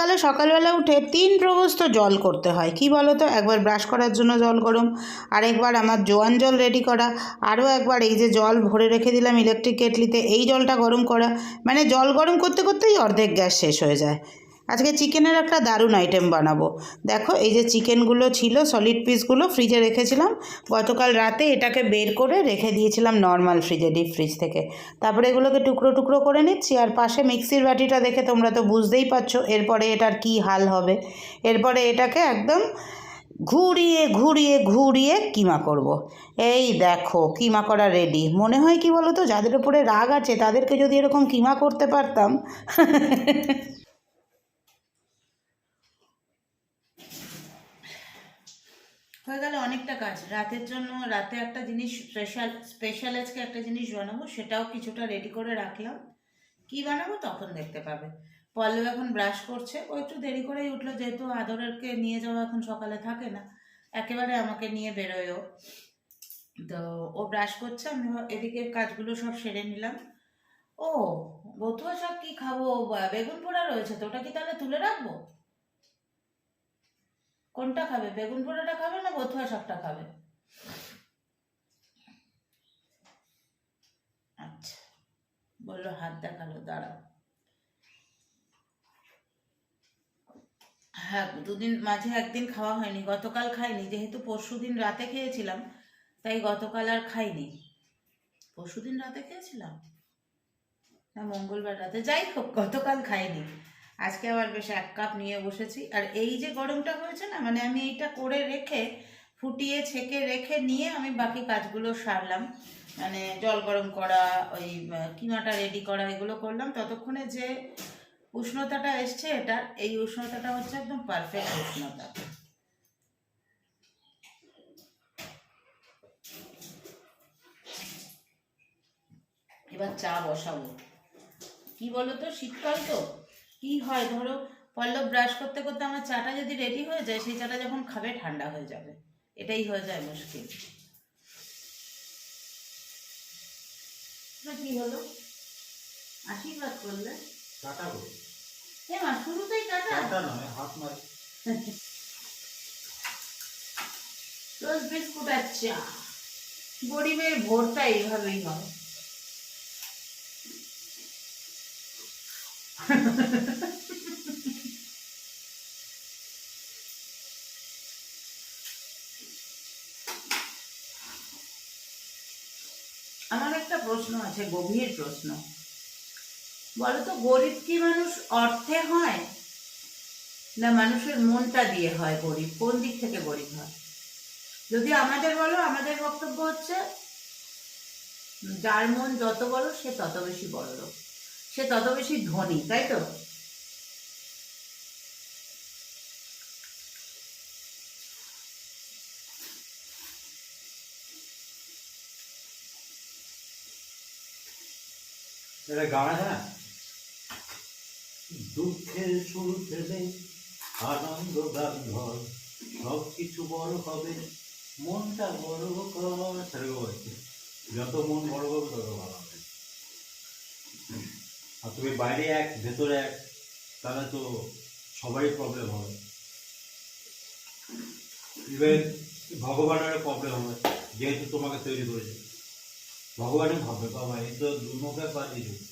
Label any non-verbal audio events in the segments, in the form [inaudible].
শীতকালে সকালবেলা উঠে তিন প্রবস্ত জল করতে হয়। কি বলো তো একবার ব্রাশ করার জন্য জল গরম, আরেকবার আমার জোয়ান জল রেডি করা, আরও একবার এই যে জল ভরে রেখে দিলাম ইলেকট্রিক কেটলিতে, এই জলটা গরম করা। মানে জল গরম করতে করতেই অর্ধেক গ্যাস শেষ হয়ে যায়। আজকে চিকেনের একটা দারুণ আইটেম বানাবো। দেখো, এই যে চিকেনগুলো ছিল সলিড পিসগুলো ফ্রিজে রেখেছিলাম। গতকাল রাতে এটাকে বের করে রেখে দিয়েছিলাম নর্মাল ফ্রিজে ডিপ ফ্রিজ থেকে। তারপরে এগুলোকে টুকরো টুকরো করে নিচ্ছি, আর পাশে মিক্সির বাটিটা দেখে তোমরা তো বুঝতেই পারছ, এরপরে এটার কি হাল হবে। এরপরে এটাকে একদম ঘুরিয়ে ঘুরিয়ে ঘুরিয়ে কিমা করব। এই দেখো, কিমা করা রেডি মনে হয় কি বলো তো যাদের উপরে রাগ আছে, তাদেরকে যদি এরকম কিমা করতে পারতাম [laughs] হয়ে গেল অনেকটা কাজ। রাতের জন্য রাতে একটা জিনিস স্পেশাল স্পেশাল আজকে একটা জিনিস বানাবো, সেটাও কিছুটা রেডি করে রাখলাম। কি বানাবো তখন দেখতে পাবে। পল্লব এখন ব্রাশ করছে, ও একটু দেরি করেই উঠল, যেহেতু আদরেরকে নিয়ে যাওয়া এখন সকালে থাকে না, একেবারে আমাকে নিয়ে বেরোয়ও। তো ও ব্রাশ করছে, আমি এদিকে কাজগুলো সব সেরে নিলাম। ও বতুয়া শাক কি খাব? বেগুন পোড়া রয়েছে তো, ওটা কি তাহলে তুলে রাখব? কোনটা খাবে? বেগুন পোড়াটা খাবে না বথুয়া শাকটা খাবে? আচ্ছা বলল হাত দেখাল, দাঁড়াও। হ্যাঁ দুদিন মাঝে একদিন খাওয়া হয়নি, গতকাল খাইনি, যেহেতু পরশুদিন রাতে খেয়েছিলাম, তাই গতকাল আর খাইনি। পরশুদিন রাতে খেয়েছিলাম? না, মঙ্গলবার রাতে, যাই হোক, গতকাল খাইনি। আজকে আবার বেশ এক কাপ নিয়ে বসেছি। আর এই যে গরমটা হয়েছে না মানে আমি এইটা করে রেখে, ফুটিয়ে, ছেঁকে রেখে নিয়ে আমি বাকি কাজগুলো সারলাম। মানে জল গরম করা, ওই কিমাটা রেডি করা, এগুলো করলাম। ততক্ষণে যে উষ্ণতাটা এসছে এটা, এই উষ্ণতাটা হচ্ছে একদম পারফেক্ট উষ্ণতা। এবার চা বসাবো। কি বলো তো শীতকাল তো? কি হয়? ধরো পল্লব ব্রাশ করতে করতে আমার চাটা যদি রেডি হয়ে যায় সেই চাটা যখন খাবে ঠান্ডা হয়ে যাবে। এটাই হয়ে যায় মুশকিল। না কি হলো? আশীর্বাদ করলে। এ মা শুরুতেই নয় হাত মারি। রোজ বিস্কুট আর চা। গরিবের ভোরটা এইভাবেই হয়। [laughs] আমার একটা প্রশ্ন আছে, গভীর প্রশ্ন। বলো তো গরিব কি মানুষ অর্থে হয়? না মানুষের মনটা দিয়ে হয় গরিব? কোন দিক থেকে গরিব হয়? যদি আমাদের বলো, আমাদের বক্তব্য হচ্ছে, যার মন যত বড়, সে তত বেশি বড় লোক সে তত বেশি ধনী, তাই তো? এটা দুঃখের শুরু থেকে আনন্দ গান ঘর সব কিছু বড় হবে, মনটা বড় কর। সেরকম যত মন বড় হবে তত ভালো হবে। আর তুমি বাইরে এক, ভেতরে এক, তাহলে তো সবারই প্রবলেম হবে। ইভেন ভগবানের প্রবলেম হবে, যেহেতু তোমাকে তৈরি করেছে। ভগবানই ভাববে, বাবা, এই তো দুর্মুখে পাঠিয়ে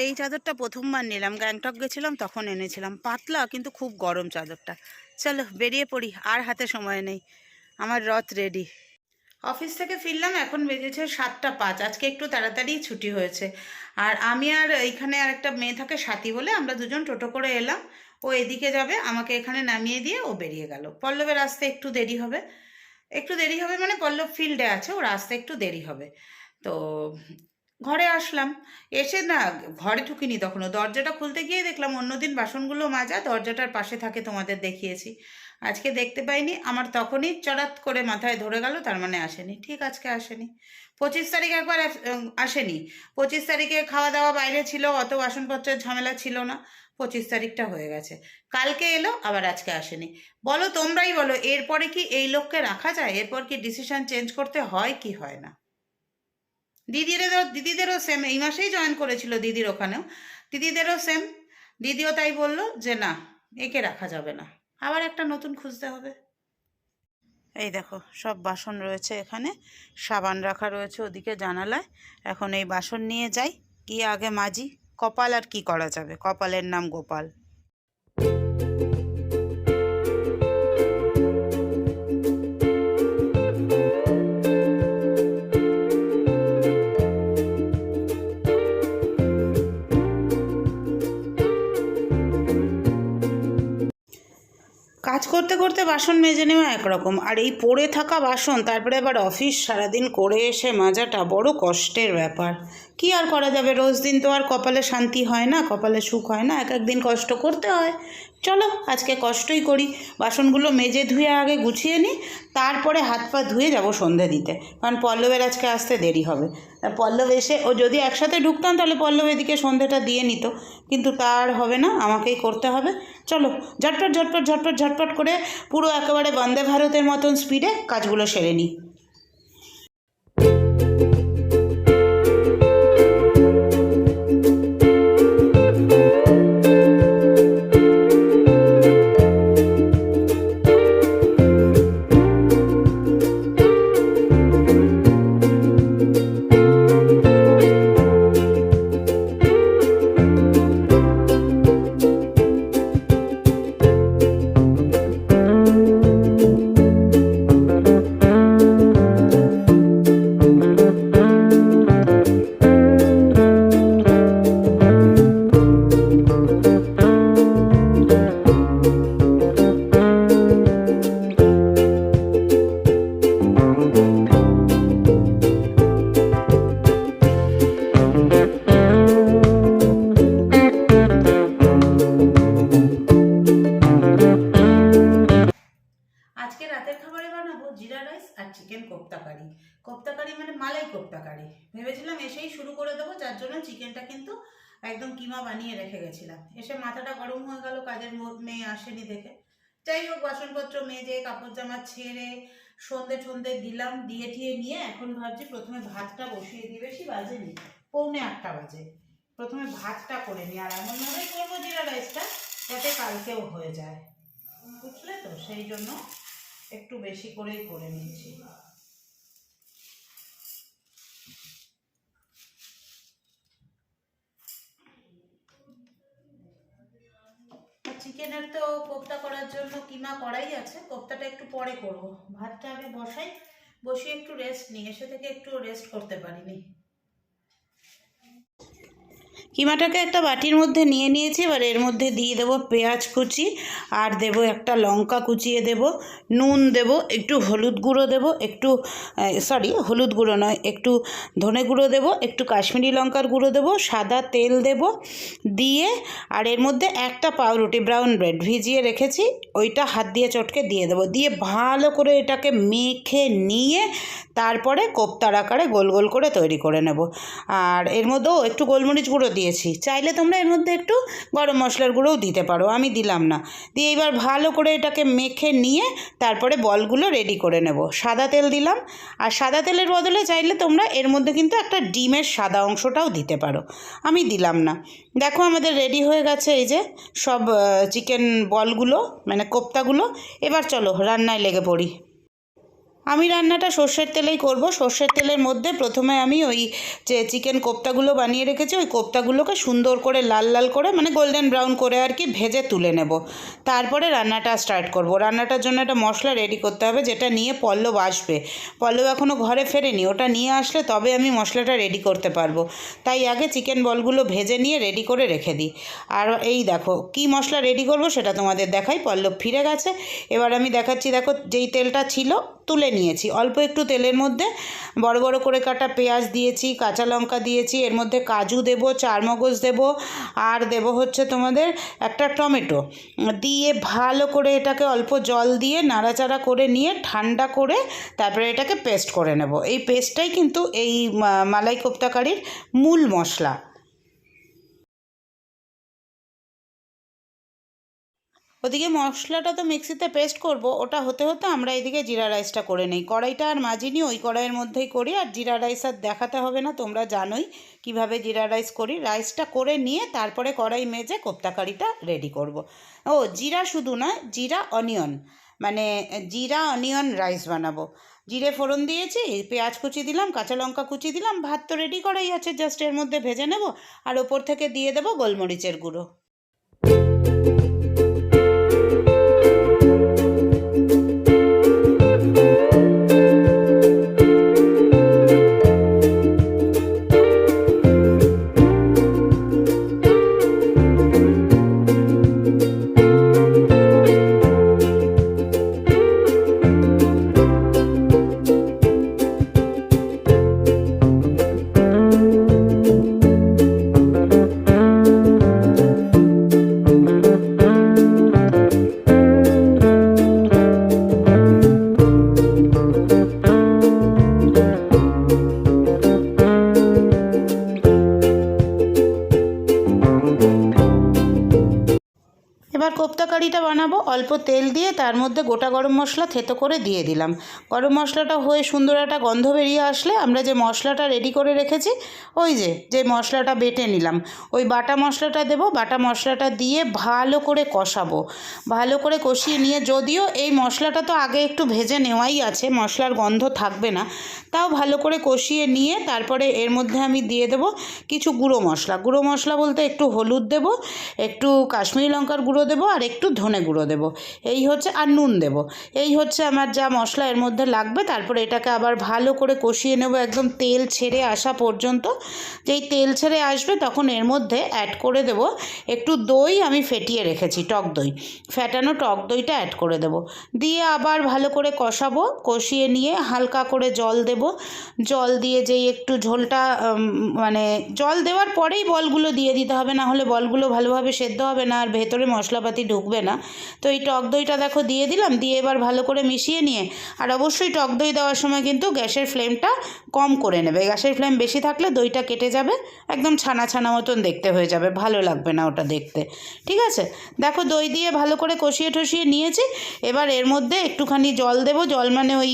দিচ্ছে অনেক দিন পরে এই চাদরটা প্রথমবার নিলাম, গ্যাংটক গেছিলাম, তখন এনেছিলাম। পাতলা কিন্তু খুব গরম চাদরটা। চলো, বেরিয়ে পড়ি, আর হাতে সময় নেই। আমার রথ রেডি অফিস থেকে ফিরলাম, এখন বেজেছে সাতটা পাঁচ। আজকে একটু তাড়াতাড়ি ছুটি হয়েছে। আর আমি আর এইখানে আর একটা মেয়ে থাকে সাথী বলে, আমরা দুজন টোটো করে এলাম। ও এদিকে যাবে, আমাকে এখানে নামিয়ে দিয়ে ও বেরিয়ে গেল। পল্লবের আসতে একটু দেরি হবে। একটু দেরি হবে মানে পল্লব ফিল্ডে আছে, ওর আসতে একটু দেরি হবে। তো ঘরে আসলাম। এসে না ঘরে ঢুকিনি তখনও। দরজাটা খুলতে গিয়ে দেখলাম অন্যদিন বাসনগুলো মাজা, দরজাটার পাশে থাকে তোমাদের দেখিয়েছি। আজকে দেখতে পাইনি, আমার তখনই চড়াত করে মাথায় ধরে গেল, তার মানে আসেনি। ঠিক আজকে আসেনি। পঁচিশ তারিখ একবার আসেনি। পঁচিশ তারিখে খাওয়া দাওয়া বাইরে ছিল, অত বাসনপত্রের ঝামেলা ছিল না। পঁচিশ তারিখটা হয়ে গেছে। কালকে এলো, আবার আজকে আসেনি। বলো তোমরাই বলো, এরপরে কি এই লোককে রাখা যায়? এরপর কি ডিসিশন চেঞ্জ করতে হয় কি হয় না? দিদিদেরও দিদিদেরও সেম এই মাসেই জয়েন করেছিল দিদির ওখানেও। দিদিদেরও সেম দিদিও তাই বলল যে না, একে রাখা যাবে না। আবার একটা নতুন খুঁজতে হবে। এই দেখো, সব বাসন রয়েছে এখানে, সাবান রাখা রয়েছে ওদিকে জানালায়। এখন এই বাসন নিয়ে যাই গিয়ে আগে মাজি, কপাল আর কি করা যাবে? কপালের নাম গোপাল। করতে করতে বাসন মেজে নেওয়া একরকম। আর এই পড়ে থাকা বাসন, তারপরে আবার অফিস সারাদিন করে এসে মাজাটা বড় কষ্টের ব্যাপার। কি আর করা যাবে? রোজ দিন তো আর কপালে শান্তি হয় না, কপালে সুখ হয় না এক একদিন কষ্ট করতে হয়। চলো আজকে কষ্টই করি। বাসনগুলো মেজে ধুয়ে আগে গুছিয়ে নিই, তারপরে হাত পা ধুয়ে যাব সন্ধে দিতে। কারণ পল্লবের আজকে আসতে দেরি হবে। পল্লব এসে, ও যদি একসাথে ঢুকতাম তাহলে পল্লব এদিকে সন্ধেটা দিয়ে নিত। কিন্তু তার হবে না, আমাকেই করতে হবে। চলো, ঝটপট ঝটপট ঝটপট ঝটপট করে পুরো একেবারে বন্দে ভারতের মতন স্পিডে কাজগুলো সেরে নিই। Chicken kofta curry kofta curry মানে মালাই কোপ্তা কারি ভেবেছিলাম এসেই শুরু করে দেবো, যার জন্য চিকেনটা কিন্তু একদম কিমা বানিয়ে রেখে গেছিলাম। এসে মাথাটা গরম হয়ে গেল, কাজের মেয়ে আসেনি দেখে। যাই হোক, বাসনপত্র মেজে কাপড় জামা ছেড়ে, সন্ধে ঠন্ধে দিলাম, দিয়ে ঠিয়ে নিয়ে এখন ভাবছি প্রথমে ভাতটা বসিয়ে দিই। বেশি বাজে বাজেনি পৌনে আটটা বাজে। প্রথমে ভাতটা করে নিই, আর এমনভাবেই করব জিরা রাইসটা যাতে কালকেও হয়ে যায়। বুঝলে তো? সেই জন্য একটু বেশি করেই করে নিচ্ছি চিকেনের তো কোপ্তা করার জন্য কিমা করাই আছে, কোপ্তাটা একটু পরে করব। ভাতটা আগে বসাই, বসিয়ে একটু রেস্ট নিই, এসে থেকে একটু রেস্ট করতে পারিনি। কিমাটাকে একটা বাটির মধ্যে নিয়ে নিয়েছি, এবার এর মধ্যে দিয়ে দেবো পেঁয়াজ কুচি, আর দেব একটা লঙ্কা কুচিয়ে দেব, নুন দেব, একটু হলুদ গুঁড়ো দেব, একটু সরি হলুদ গুঁড়ো নয়, একটু ধনে গুঁড়ো দেব, একটু কাশ্মীরি লঙ্কার গুঁড়ো দেব, সাদা তেল দেব, দিয়ে, আর এর মধ্যে একটা পাউরুটি ব্রাউন ব্রেড ভিজিয়ে রেখেছি, ওইটা হাত দিয়ে চটকে দিয়ে দেবো, দিয়ে ভালো করে এটাকে মেখে নিয়ে তারপরে কোপ্তার আকারে গোল গোল করে তৈরি করে নেব। আর এর মধ্যেও একটু গোলমরিচ গুঁড়ো দিয়েছি। চাইলে তোমরা এর মধ্যে একটু গরম মশলার গুঁড়োও দিতে পারো, আমি দিলাম না। দিয়ে এবার ভালো করে এটাকে মেখে নিয়ে তারপরে বলগুলো রেডি করে নেব। সাদা তেল দিলাম। আর সাদা তেলের বদলে চাইলে তোমরা এর মধ্যে কিন্তু একটা ডিমের সাদা অংশটাও দিতে পারো। আমি দিলাম না। দেখো আমাদের রেডি হয়ে গেছে এই যে সব চিকেন বলগুলো মানে কোপ্তাগুলো। এবার চলো রান্নায় লেগে পড়ি। আমি রান্নাটা সর্ষের তেলেই করব। সর্ষের তেলের মধ্যে প্রথমে আমি ওই যে চিকেন কোপ্তাগুলো বানিয়ে রেখেছি, ওই কোপ্তাগুলোকে সুন্দর করে লাল লাল করে মানে গোল্ডেন ব্রাউন করে আর কি ভেজে তুলে নেব। তারপরে রান্নাটা স্টার্ট করব। রান্নাটার জন্য একটা মশলা রেডি করতে হবে, যেটা নিয়ে পল্লব আসবে। পল্লব এখনও ঘরে ফেরেনি, ওটা নিয়ে আসলে তবে আমি মশলাটা রেডি করতে পারব। তাই আগে চিকেন বলগুলো ভেজে নিয়ে রেডি করে রেখে দিই। আর এই দেখো, কি মশলা রেডি করব সেটা তোমাদের দেখাই। পল্লব ফিরে গেছে। এবার আমি দেখাচ্ছি, দেখো যেই তেলটা ছিল তুলে নিয়েছি। অল্প একটু তেলের মধ্যে বড় বড় করে কাটা পেঁয়াজ দিয়েছি, কাঁচা লঙ্কা দিয়েছি, এর মধ্যে কাজু দেব, চারমগজ দেব, আর দেব হচ্ছে তোমাদের একটা টমেটো। দিয়ে ভালো করে এটাকে অল্প জল দিয়ে নাড়াচাড়া করে নিয়ে ঠান্ডা করে তারপরে এটাকে পেস্ট করে নেব। এই পেস্টটাই কিন্তু এই মালাই কোপ্তা কারির মূল মশলা। ওদিকে মশলাটা তো মিক্সিতে পেস্ট করব, ওটা হতে হতে আমরা এদিকে জিরা রাইসটা করে নিই। কড়াইটা আর মাজিনি ওই কড়াইয়ের মধ্যেই করি, আর জিরা রাইস আর দেখাতে হবে না, তোমরা জানোই কীভাবে জিরা রাইস করি। রাইসটা করে নিয়ে তারপরে কড়াই মেজে কোপ্তা কারিটা রেডি করব। ও, জিরা শুধু না জিরা অনিয়ন মানে জিরা অনিয়ন রাইস বানাবো। জিরে ফোড়ন দিয়েছি, পেঁয়াজ কুচি দিলাম, কাঁচা লঙ্কা কুচি দিলাম, ভাত তো রেডি করাই আছে, জাস্ট এর মধ্যে ভেজে নেব, আর ওপর থেকে দিয়ে দেবো গোলমরিচের গুঁড়ো। এবার কোপ্তা কারিটা বানাবো, অল্প তেল দিয়ে তার মধ্যে গোটা গরম মশলা থেতো করে দিয়ে দিলাম। গরম মশলাটা হয়ে সুন্দর একটা গন্ধ বেরিয়ে আসলে আমরা যে মশলাটা রেডি করে রেখেছি, ওই যে যে মশলাটা বেটে নিলাম। ওই বাটা মশলাটা দেবো, বাটা মশলাটা দিয়ে ভালো করে কষাবো। ভালো করে কষিয়ে নিয়ে যদিও এই মশলাটা তো আগে একটু ভেজে নেওয়াই আছে, মশলার গন্ধ থাকবে না। তাও ভালো করে কষিয়ে নিয়ে তারপরে এর মধ্যে আমি দিয়ে দেবো কিছু গুঁড়ো মশলা। গুঁড়ো মশলা বলতে একটু হলুদ দেবো, একটু কাশ্মীরি লঙ্কার গুঁড়ো দেবো আর একটু ধনে গুঁড়ো দেবো। এই হচ্ছে, আর নুন দেবো। এই হচ্ছে আমার যা মশলা এর মধ্যে লাগবে, তারপরে এটাকে আবার ভালো করে কষিয়ে নেব একদম তেল ছেড়ে আসা পর্যন্ত। যেই তেল ছেড়ে আসবে তখন এর মধ্যে অ্যাড করে দেব একটু দই আমি ফেটিয়ে রেখেছি, টক দই। ফ্যাটানো টক দইটা অ্যাড করে দেব। দিয়ে আবার ভালো করে কষাবো, কষিয়ে নিয়ে হালকা করে জল দেব। জল দিয়ে যেই একটু ঝোলটা মানে জল দেওয়ার পরেই বলগুলো দিয়ে দিতে হবে, না হলে বলগুলো ভালোভাবে সেদ্ধ হবে না আর ভেতরে মশলাপাতি ঢুকবে না। তো এই টক দইটা দেখো দিয়ে দিলাম, দিয়ে এবার ভালো করে মিশিয়ে নিয়ে, আর অবশ্যই টক দই দেওয়ার সময় কিন্তু গ্যাসের ফ্লেমটা কম করে নেবে। গ্যাসের ফ্লেম বেশি থাকলে দইটা কেটে যাবে, একদম ছানা ছানা মতন দেখতে হয়ে যাবে, ভালো লাগবে না ওটা দেখতে। ঠিক আছে? দেখো দই দিয়ে ভালো করে কষিয়ে টষিয়ে নিয়েছি, এবার এর মধ্যে একটুখানি জল দেব। জল মানে ওই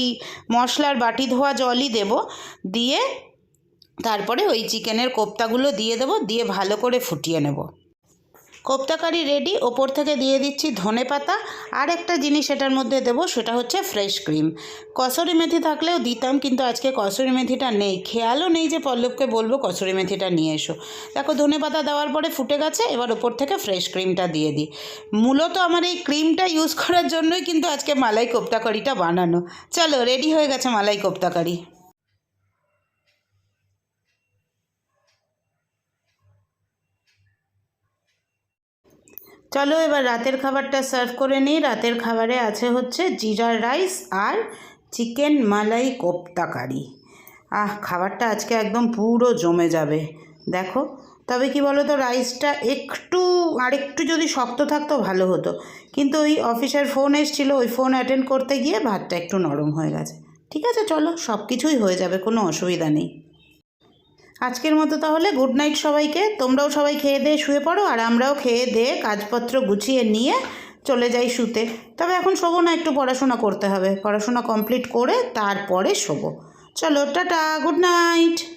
মশলার বাটি ধোয়া জলই দেব। দিয়ে তারপরে ওই চিকেনের কোপ্তাগুলো দিয়ে দেবো। দিয়ে ভালো করে ফুটিয়ে নেব। Kofta curry ready. ওপর থেকে দিয়ে দিচ্ছি ধনে পাতা। আর একটা জিনিস এটার মধ্যে দেবো, সেটা হচ্ছে ফ্রেশ ক্রিম। কসুরি মেথি থাকলেও দিতাম, কিন্তু আজকে কসুরি মেথিটা নেই। খেয়ালও নেই যে পল্লবকে বলব কসুরি মেথিটা নিয়ে এসো। দেখো, ধনে পাতা দেওয়ার পরে ফুটে গেছে, এবার ওপর থেকে ফ্রেশ ক্রিমটা দিয়ে দিই। মূলত আমার এই ক্রিমটা ইউজ করার জন্যই কিন্তু আজকে মালাই কোপ্তা কারিটা বানানো। চলো, রেডি হয়ে গেছে মালাই কোপ্তা কারি চলো এবার রাতের খাবারটা সার্ভ করে নিই। রাতের খাবারে আছে হচ্ছে জিরা রাইস আর চিকেন মালাই কোপ্তা কারি আহ, খাবারটা আজকে একদম পুরো জমে যাবে। দেখো, তবে কি বলো তো রাইসটা একটু, আরেকটু যদি শক্ত থাকতো ভালো হতো। কিন্তু ওই অফিসের ফোন এসেছিল, ওই ফোন অ্যাটেন্ড করতে গিয়ে ভাতটা একটু নরম হয়ে গেছে। ঠিক আছে, চলো সব কিছুই হয়ে যাবে, কোনো অসুবিধা নেই। আজকের মতো তাহলে গুড নাইট সবাইকে। তোমরাও সবাই খেয়ে দিয়ে শুয়ে পড়ো আর আমরাও খেয়ে দিয়ে কাজপত্র গুছিয়ে নিয়ে চলে যাই শুতে। তবে এখন শোবো না, একটু পড়াশোনা করতে হবে। পড়াশোনা কমপ্লিট করে তারপরে শোবো। চলো, টাটা, গুড নাইট।